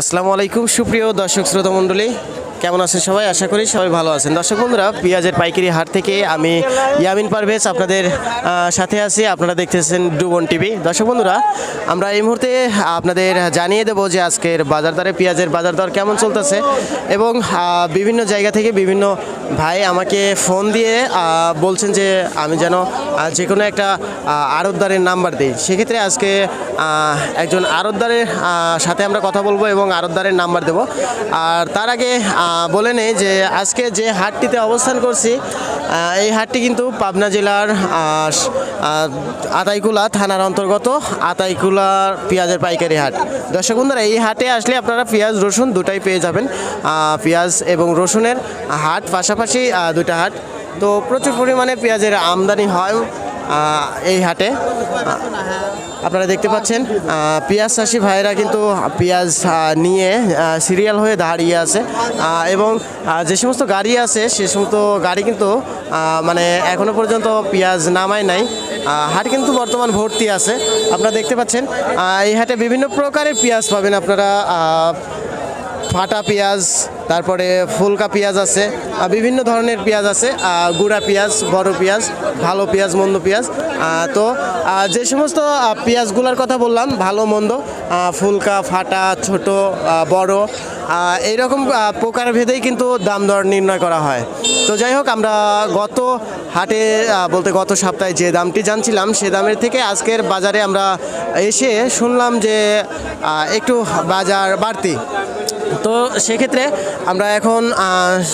আসসালামু আলাইকুম, সুপ্রিয় দর্শক শ্রোতা মণ্ডলী। কেমন আছেন সবাই? আশা করি সবাই ভালো আছেন। দর্শক বন্ধুরা, পেঁয়াজের পাইকারি হাট থেকে আমি ইয়ামিন পারভেজ আপনাদের সাথে আছি। আপনারা দেখতেছেন ডুবন টিভি। দর্শক বন্ধুরা, আমরা এই মুহূর্তে আপনাদের জানিয়ে দেব যে আজকের বাজার দরে পেঁয়াজের বাজার দর কেমন চলতেছে এবং বিভিন্ন জায়গা থেকে বিভিন্ন ভাই আমাকে ফোন দিয়ে বলছেন যে আমি যেন যে কোনো একটা আড়তদারের নাম্বার দিই। সেক্ষেত্রে আজকে একজন আরতদারের সাথে আমরা কথা বলব এবং আরতদারের নাম্বার দেব। আর তার আগে বলে নেই যে আজকে যে হাটটিতে অবস্থান করছি এই হাটটি কিন্তু পাবনা জেলার আতাইকুলা থানার অন্তর্গত আতাইকুলা পেঁয়াজের পাইকারি হাট। দর্শক বন্ধুরা, এই হাটে আসলে আপনারা পেঁয়াজ, রসুন দুটাই পেয়ে যাবেন। পেঁয়াজ এবং রসুনের হাট পাশাপাশি দুটা হাট। তো প্রচুর পরিমাণে পেঁয়াজের আমদানি হয় এই হাটে। আপনারা দেখতে পাচ্ছেন পেঁয়াজ চাষি ভাইয়েরা কিন্তু পেঁয়াজ নিয়ে সিরিয়াল হয়ে দাঁড়িয়ে আছে। এবং যে সমস্ত গাড়ি আছে, সে সমস্ত গাড়ি কিন্তু মানে এখনও পর্যন্ত পেঁয়াজ নামায় নাই। হাট কিন্তু বর্তমান ভর্তি আছে। আপনারা দেখতে পাচ্ছেন এই হাটে বিভিন্ন প্রকারের পেঁয়াজ পাবেন আপনারা ফাটা পেঁয়াজ তারপরে ফুলকা পেঁয়াজ আছে বিভিন্ন ধরনের পেঁয়াজ আছে গুঁড়া পেঁয়াজ, বড় পেঁয়াজ, ভালো পেঁয়াজ, মন্দ পেঁয়াজ তো যে সমস্ত পেঁয়াজগুলোর কথা বললাম, ভালো, মন্দ ফুলকা, ফাটা, ছোট বড় এইরকম প্রকার ভেদেই কিন্তু দাম দর নির্ণয় করা হয়। তো যাই হোক, আমরা গত হাটে বলতে গত সপ্তাহে যে দামটি জানছিলাম, সে দামের থেকে আজকের বাজারে আমরা এসে শুনলাম যে একটু বাজার বাড়তি। তো সেক্ষেত্রে আমরা এখন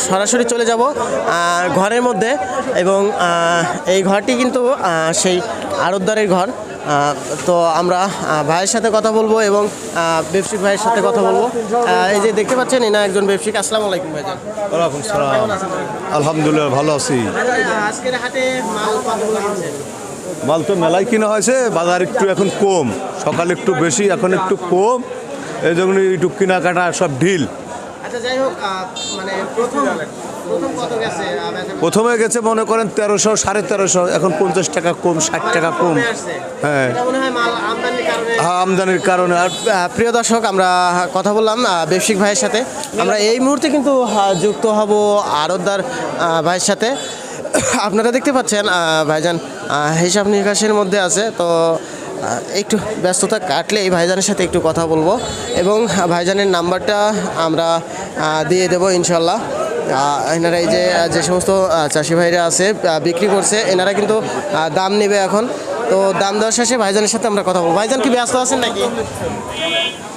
সরাসরি চলে যাব ঘরের মধ্যে এবং এই ঘরটি কিন্তু সেই আড়তদারের ঘর। তো আমরা ভাইয়ের সাথে কথা বলব এবং আহ, ব্যবসায়িক ভাইয়ের সাথে কথা বলব। এই যে দেখতে পাচ্ছেন এনা একজন ব্যবসায়িক আসসালামু আলাইকুম ভাইজান। ওয়ালাইকুম সালাম। আলহামদুলিল্লাহ ভালো আছি। আজকের হাটে মাল মাল তো মেলায় কিনা হয়েছে বাজার একটু এখন কম। সকালে একটু বেশি এখন একটু কম। এই জন্য একটু কেনাকাটা সব ঢিল। আচ্ছা যাই হোক আহ, মানে প্রথম গেছে মনে করেন তেরোশো সাড়ে তেরোশো এখন পঞ্চাশ টাকা কম ষাট টাকা কম হ্যাঁ। হয় আমদানির কারণে আর প্রিয় দর্শক আমরা কথা বললাম ব্যবসায়িক ভাইয়ের সাথে। আমরা এই মুহূর্তে কিন্তু যুক্ত হব আরতদার ভাইয়ের সাথে। আপনারা দেখতে পাচ্ছেন ভাইজান হিসাব নিকাশের মধ্যে আছে। তো একটু ব্যস্ততা কাটলে এই ভাইজানের সাথে একটু কথা বলব। এবং ভাইজানের নাম্বারটা আমরা দিয়ে দেবো ইনশাল্লাহ। এনারা এই যে যে সমস্ত চাষি ভাইরা আছে বিক্রি করছে, এনারা কিন্তু দাম নেবে এখন। তো দাম দেওয়ার শেষে ভাইজানের সাথে আমরা কথা বলব। ভাইজান কি ব্যস্ত আছেন নাকি?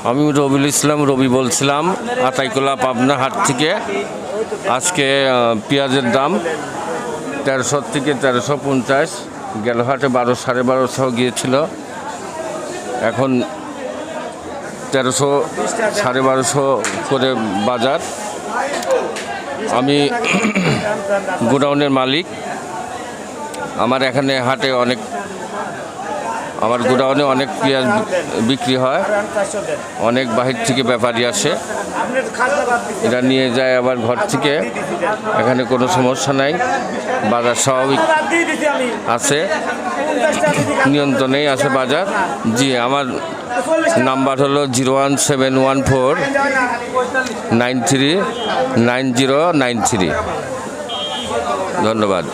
আমি রবিউল ইসলাম, রবি বলছিলাম, আতাইকুলা পাবনা হাট থেকে। আজকে পেঁয়াজের দাম তেরোশো থেকে তেরোশো পঞ্চাশ, গেল হাটে বারো, সাড়ে বারোশো গিয়েছিল। এখন তেরোশো, সাড়ে বারোশো করে বাজার। আমি গোডাউনের মালিক। আমার এখানে হাটে অনেক, আমার গোডাউনে অনেক পেঁয়াজ বিক্রি হয়। অনেক বাহির থেকে ব্যাপারী আসে। এরা নিয়ে যায় আবার ঘর থেকে। এখানে কোনো সমস্যা নাই। বাজার স্বাভাবিক আছে। নিয়ন্ত্রণেই আছে বাজার। জি, আমার নাম্বার হলো zero one seven one four nine three nine zero nine three. ধন্যবাদ।